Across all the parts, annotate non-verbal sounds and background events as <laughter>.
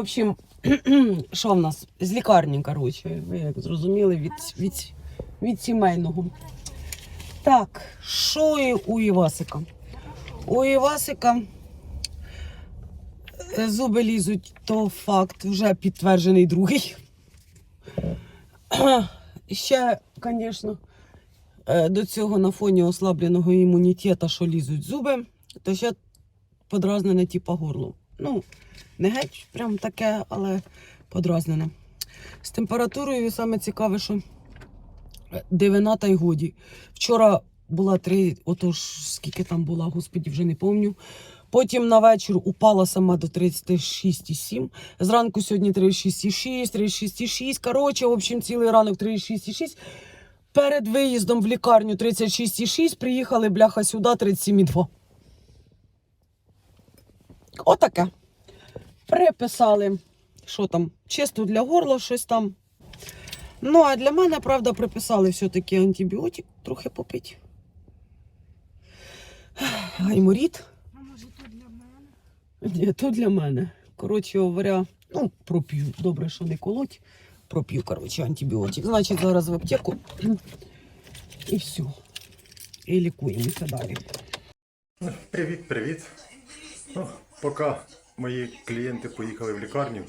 общем, <clears throat> що в нас? З лікарні, коротше, ви як зрозуміли, від, від, від сімейного. Так, що і у Івасика? У Івасика е, зуби лізуть, то факт, вже підтверджений другий. <clears throat> Ще, звісно, е, до цього на фоні ослабленого імунітету, що лізуть зуби, то ще подразнене типа горло. Ну, не геть прям таке, але подразнене. З температурою саме цікаве, що дивина та й годі. Вчора була три, отож, скільки там була, господі, вже не пам'ятаю. Потім на вечір упала сама до 36,7. Зранку сьогодні 36,6, 36,6. Коротше, в общем, цілий ранок 36,6. Перед виїздом в лікарню 36,6. Приїхали, бляха, сюди 37,2. Отаке. Приписали, що там, чисто для горла щось там. Ну, а для мене, правда, приписали все-таки антибіотик трохи попити. Гайморіт. А може тут для мене? Ні, то для мене. Коротше говоря, ну, проп'ю. Добре, що не колоть. Проп'ю, коротше, антибіотик. Значить, зараз в аптеку. І все. І лікуємося далі. Привіт, привіт. Поки мої клієнти поїхали в лікарню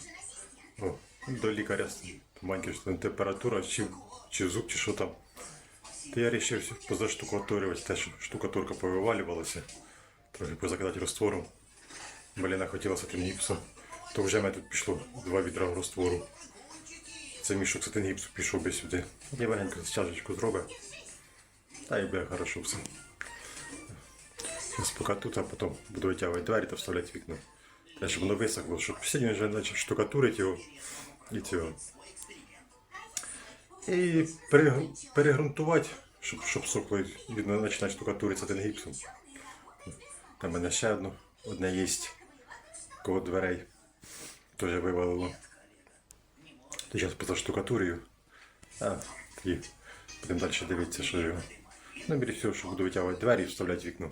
о, до лікаря з маленька що там температура, чи, чи зуб, чи що там. То я вирішив позаштукатурювати те, що штукатурка повивалювалася, трохи позакидати роствором. Баліна хотіла сатингіпсом, то вже в мене тут пішло два відра роствору. Це мішок сатингіпсу пішов би сюди. Я легенько чашечку зробив. Та й буде хорошо все. Зараз поки а потім буду витягувати двері та вставляти вікна. Те, щоб воно висохло, щоб сьогодні вже почав штукатурити його і цього. І перегрунтувати, щоб, щоб сокло видно починати штукатуритися тим гіпсом. Там в мене ще одно, одне є коло дверей. Теж вивалило. То зараз позаштукатурюю. А, тоді будемо далі дивитися, що його. Ну, біля всього, що буду витягувати двері і вставляти вікно.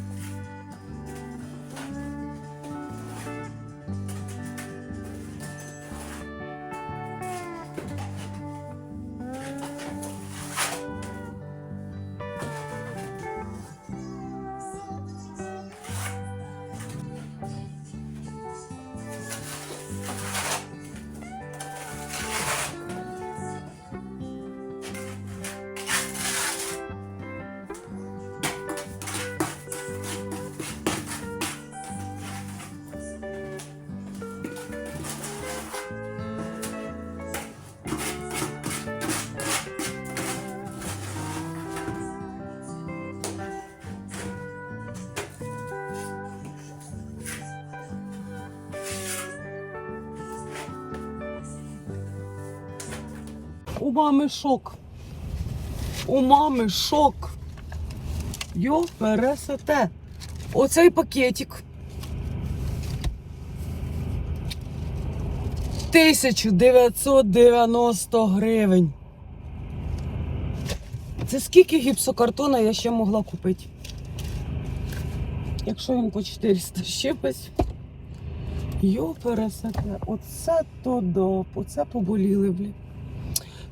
У мами шок. У мами шок. Йо, пересете. Оцей пакетик. 1990 гривень. Це скільки гіпсокартона я ще могла купити? Якщо він по 400 щепись. Йо, пересете. Оце то доп, оце поболіли, блін.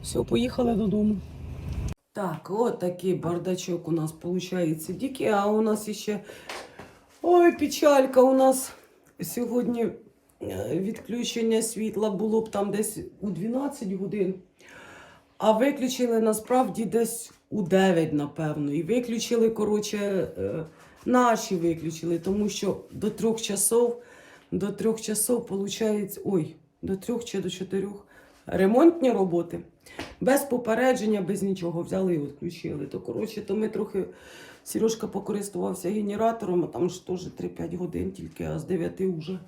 Все, поїхали додому. Так, от такий бардачок у нас виходить дикий, а у нас ще. Ой, печалька. У нас сьогодні е, відключення світла було б там десь у 12 годин. А виключили насправді десь у 9, напевно. І виключили, коротше, е, наші виключили, тому що до трьох часов, до трьох часов, виходить, ой, до трьох чи до чотирьох ремонтні роботи. Без попередження, без нічого взяли і відключили. То коротше, то ми трохи. Сережка покористувався генератором, а там ж теж 3-5 годин тільки, а з 9 вже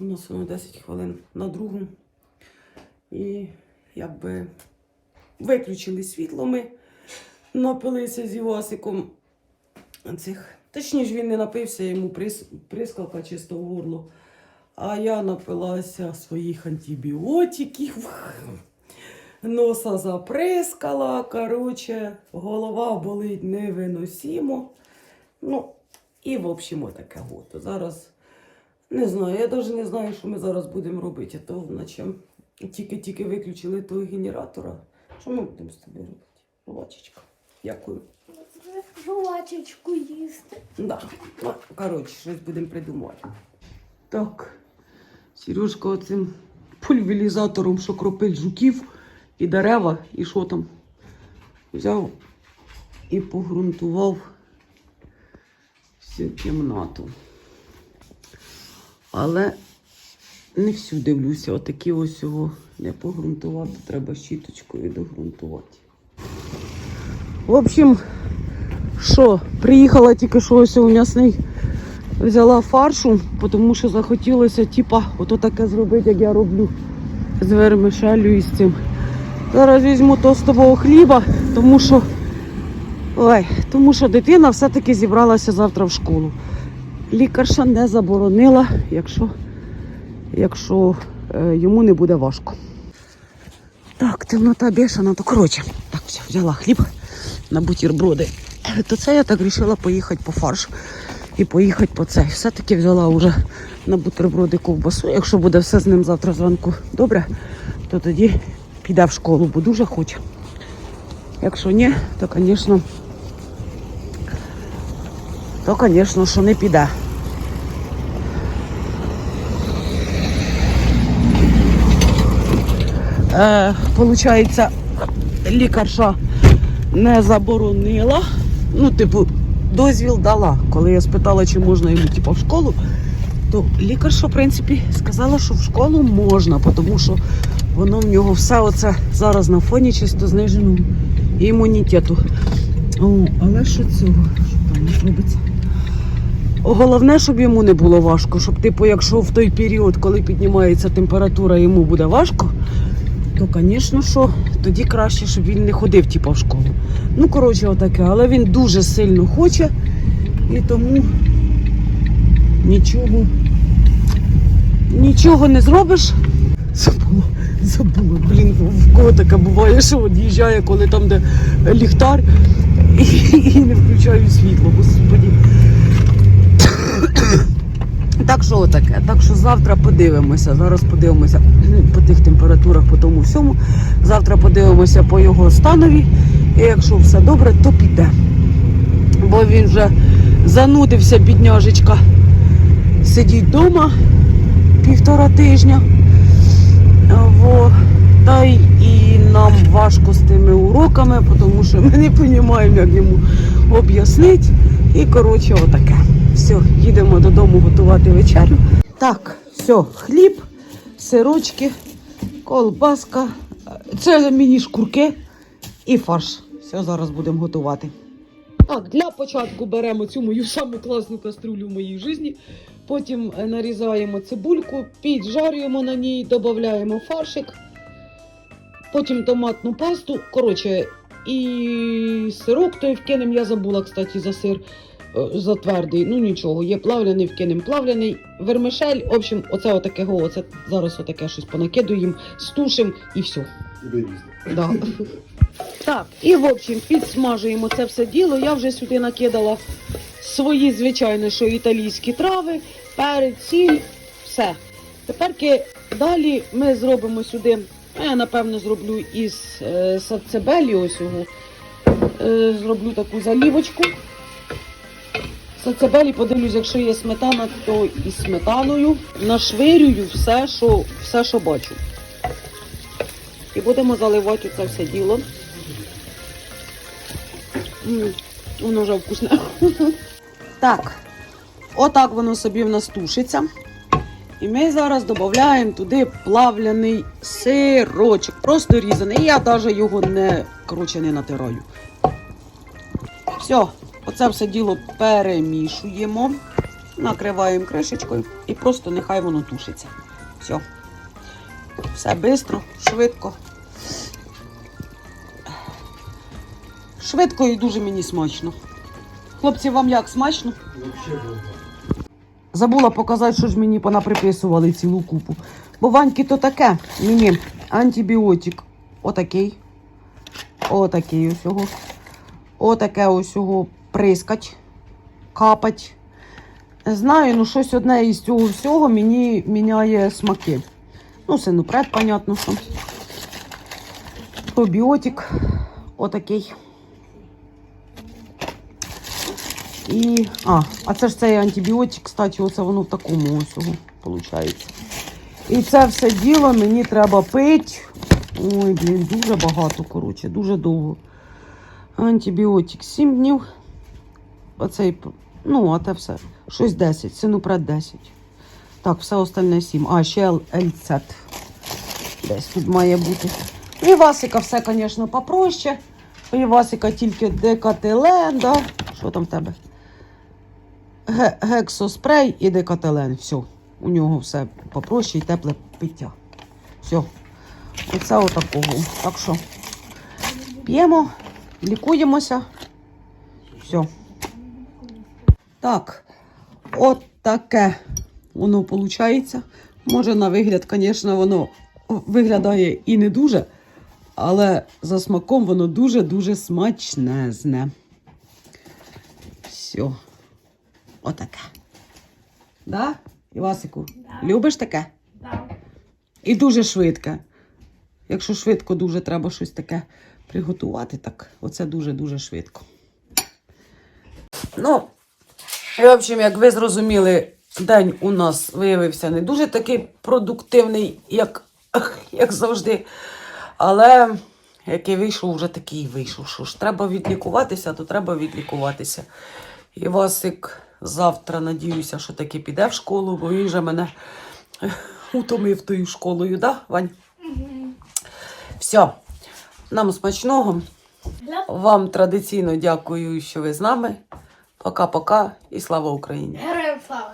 у нас воно 10 хвилин на другу. І якби виключили світло ми, напилися з Івасиком цих. Точніше, він не напився, йому прис... прискалка чисто в горло. А я напилася своїх антибіотиків. Носа заприскала, коротше, голова болить невиносимо. Ну, і, в общем, отаке от. Зараз Не знаю, я навіть не знаю, що ми зараз будемо робити, а то наче тільки-тільки виключили того генератора. Що ми будемо з тобою робити? Рубачечка. Дякую. Жувачечку їсти. Да. Ну, коротше, щось будемо придумувати. Так. Сережка оцим пульверізатором, що кропить жуків і дерева, і що там. Взяв і погрунтував всю кімнату. Але не всю дивлюся, отакі ось його не погрунтувати, треба щіточкою догрунтувати. В общем, що, приїхала тільки що ось у м'ясний, взяла фаршу, тому що захотілося, типа, ото таке зробити, як я роблю з вермишелю і з цим. Зараз візьму тостового хліба, тому що, ой, тому що дитина все-таки зібралася завтра в школу. Лікарша не заборонила, якщо, якщо е, йому не буде важко. Так, темнота бешена, то коротше. Так, все, взяла хліб на бутерброди. То це я так вирішила поїхати по фарш і поїхати по цей. Все-таки взяла вже на бутерброди ковбасу. Якщо буде все з ним завтра зранку добре, то тоді піде в школу, бо дуже хоче. Якщо ні, то, звісно, то, звісно, що не піде. Е, Получається, лікарша не заборонила. Ну, типу, дозвіл дала. Коли я спитала, чи можна йому типу, в школу, то лікарша, в принципі, сказала, що в школу можна, тому що воно в нього все оце зараз на фоні чисто зниженого імунітету. О, але що цього? Що там не робиться? Головне, щоб йому не було важко, щоб, типу, якщо в той період, коли піднімається температура, йому буде важко, то, звісно, що тоді краще, щоб він не ходив типу, в школу. Ну, коротше, отаке. Але він дуже сильно хоче і тому нічого, нічого не зробиш. Забула, забула. Блін, в кого таке буває, що од'їжджає, коли там, де ліхтар, і, і не включаю світло, господі. Так що отаке. Так що завтра подивимося. Зараз подивимося по тих температурах, по тому всьому. Завтра подивимося по його станові. І якщо все добре, то піде. Бо він вже занудився, бідняжечка. Сидіть вдома півтора тижня. Во. Та й і нам важко з тими уроками, тому що ми не розуміємо, як йому об'яснити. І коротше, отаке. Все, їдемо додому готувати вечерю. Так, все, хліб, сирочки, колбаска, це міні-шкурки і фарш. Все, зараз будемо готувати. Так, для початку беремо цю мою саму класну каструлю в моїй житті. Потім е, нарізаємо цибульку, піджарюємо на ній, додаємо фаршик, потім томатну пасту. Коротше, і сирок той вкинемо. Я забула, кстати, за сир е, за твердий. Ну нічого, є плавляний, вкинемо плавляний. Вермишель, в общем, оце отаке го, оце зараз отаке щось понакидуємо, стушимо і все. Да. <laughs> Так, і в общем, підсмажуємо це все діло. Я вже сюди накидала свої, звичайно, що італійські трави, перець, сіль, все. Тепер далі ми зробимо сюди, я напевно зроблю із е, сацебелі ось його. Е, зроблю таку залівочку. Сацебелі подивлюсь, якщо є сметана, то і сметаною. Нашвирюю все, що, все, що бачу. І будемо заливати це все діло. М, Воно вже вкусне. <laughs> Так, отак воно собі в нас тушиться. І ми зараз додаємо туди плавляний сирочок, просто різаний. Я навіть його не, коротше, не натираю. Все, оце все діло перемішуємо, накриваємо кришечкою і просто нехай воно тушиться. Все. Все швидко, швидко. Швидко і дуже мені смачно. Хлопці, вам як смачно? Забула показати, що ж мені понаприписували цілу купу. Бо Ваньки то таке. Мені антибіотик. Отакий. Отакий ось. Отаке ось прискать, капать. Знаю, ну щось одне із цього всього мені міняє смаки. Ну, синупред, понятно, що. Пробіотик отакий. І. А, а це ж цей антибіотик, кстати, оце воно в такому ось виходить. І це все діло мені треба пити. Ой, блін, дуже багато, коротше, дуже довго. Антибіотик 7 днів. Оцей, ну, а те все. Щось 10, синупред 10. Так, все остальне 7. А, ще ЛЦ. Десь тут має бути. І Васика все, звісно, попроще. І Васика тільки декателен, да? Що там в тебе? Ге- Гексоспрей і декателен. Все. У нього все попроще і тепле пиття. Все. Оце отакого. Так що п'ємо, лікуємося. Все. Так, от таке воно виходить. Може, на вигляд, звісно, воно виглядає і не дуже, але за смаком воно дуже-дуже смачнезне. Все. Отаке. Да? Івасику, Да. любиш таке? Да. І дуже швидке. Якщо швидко дуже треба щось таке приготувати, так оце дуже-дуже швидко. Ну, і, в общем, як ви зрозуміли, день у нас виявився не дуже такий продуктивний, як, <laughs> як завжди. Але який вийшов, вже такий вийшов. Що ж, треба відлікуватися, то треба відлікуватися. І Васик завтра, надіюся, що таки піде в школу, бо він вже мене утомив тою школою, да, Вань? Все. Нам смачного. Вам традиційно дякую, що ви з нами. Пока-пока і слава Україні! Героям слава.